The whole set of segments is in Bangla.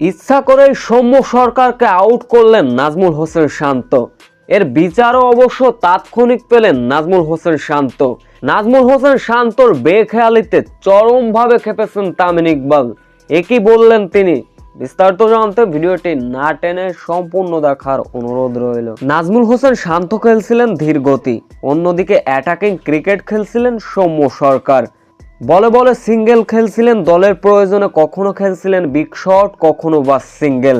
ইচ্ছা করেই সৌম্য সরকারকে আউট করলেন নাজমুল হোসেন শান্ত। এর বিচারও অবশ্য তাৎক্ষণিক পেলেন নাজমুল হোসেন শান্ত। নাজমুল হোসেন শান্তর বেখেয়ালিতে চরমভাবে খেপেছেন তামিন ইকবাল। একই বললেন তিনি, বিস্তারিত জানতে ভিডিওটি না টেনে সম্পূর্ণ দেখার অনুরোধ রইল। নাজমুল হোসেন শান্ত খেলছিলেন ধীর গতি, অন্যদিকে অ্যাটাকিং ক্রিকেট খেলছিলেন সৌম্য সরকার। বলে বলে সিঙ্গেল খেলছিলেন, দলের প্রয়োজনে কখনো খেলছিলেন বিগ শট, কখনো বা সিঙ্গেল।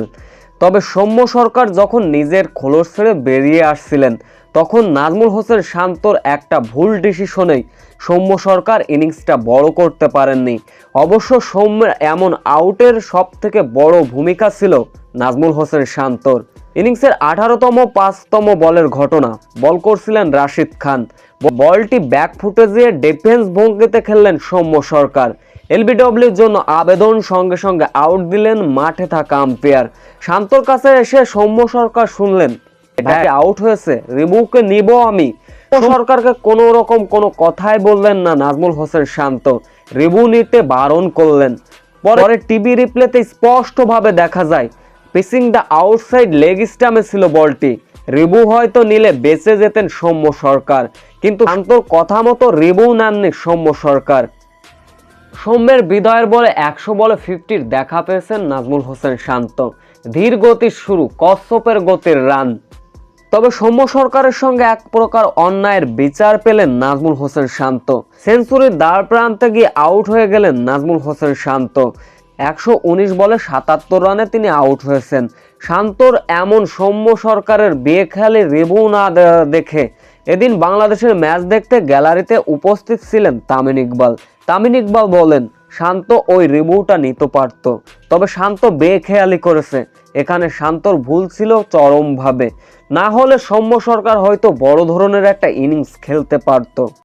তবে সৌম্য সরকার যখন নিজের খোলস ছেড়ে বেরিয়ে আসছিলেন, তখন নাজমুল হোসেন শান্তর একটা ভুল ডিসিশনেই সৌম্য সরকার ইনিংসটা বড় করতে পারেননি। অবশ্য সৌম্যের এমন আউটের সব থেকে বড় ভূমিকা ছিল নাজমুল হোসেন শান্তর। ইনিংসের আঠারোতম, পাঁচতম বলের ঘটনা, বল করছিলেন রাশিদ খান। বলটি ব্যাক ফুটেজে ডিফেন্স ভঙ্গিতে খেললেন সৌম্য সরকার। এলবিডব্লিউর জন্য আবেদন সঙ্গে সঙ্গে আউট দিলেন মাঠে থাকা আম্পায়ার শান্তর কাছে এসে সৌম্য সরকার শুনলেন ব্যাটে আউট হয়েছে রিবুকে নিব আমি? সরকারকে কোনো রকম কোনো কথাই বললেন না নাজমুল হোসেন শান্ত। রিবু নিতে বারণ করলেন। পরে টিভি রিপ্লেতে স্পষ্টভাবে দেখা যায় পিসিং দ্য আউটসাইড লেগ স্টামে ছিল বলটি। রিবু হয়তো নিলে বেঁচে যেতেন সৌম্য সরকার। কিন্তু শান্তর কথা মতো রিবু নেননি সৌম্য সরকার। সৌম্যের বিদয়ের বলে একশো বলে ফিফটির দেখা পেয়েছেন নাজমুল হোসেন শান্ত। ধীর গতির শুরু, কচ্ছপের গতির রান। তবে সৌম্য সরকারের সঙ্গে এক প্রকার অন্যায়ের বিচার পেলেন নাজমুল হোসেন শান্ত। সেঞ্চুরির দ্বার প্রান্তে গিয়ে আউট হয়ে গেলেন নাজমুল হোসেন শান্ত। একশো উনিশ বলে সাতাত্তর রানে তিনি আউট হয়েছেন। শান্তর এমন সৌম্য সরকারের বেখেয়ালি রিভিউ না দেখে এদিন বাংলাদেশের ম্যাচ দেখতে গ্যালারিতে উপস্থিত ছিলেন তামিন ইকবাল। তামিন ইকবাল বলেন, শান্ত ওই রিভিউটা নিতে পারত, তবে শান্ত বেখেয়ালি করেছে। এখানে শান্তর ভুল ছিল চরমভাবে। না হলে সৌম্য সরকার হয়তো বড় ধরনের একটা ইনিংস খেলতে পারতো।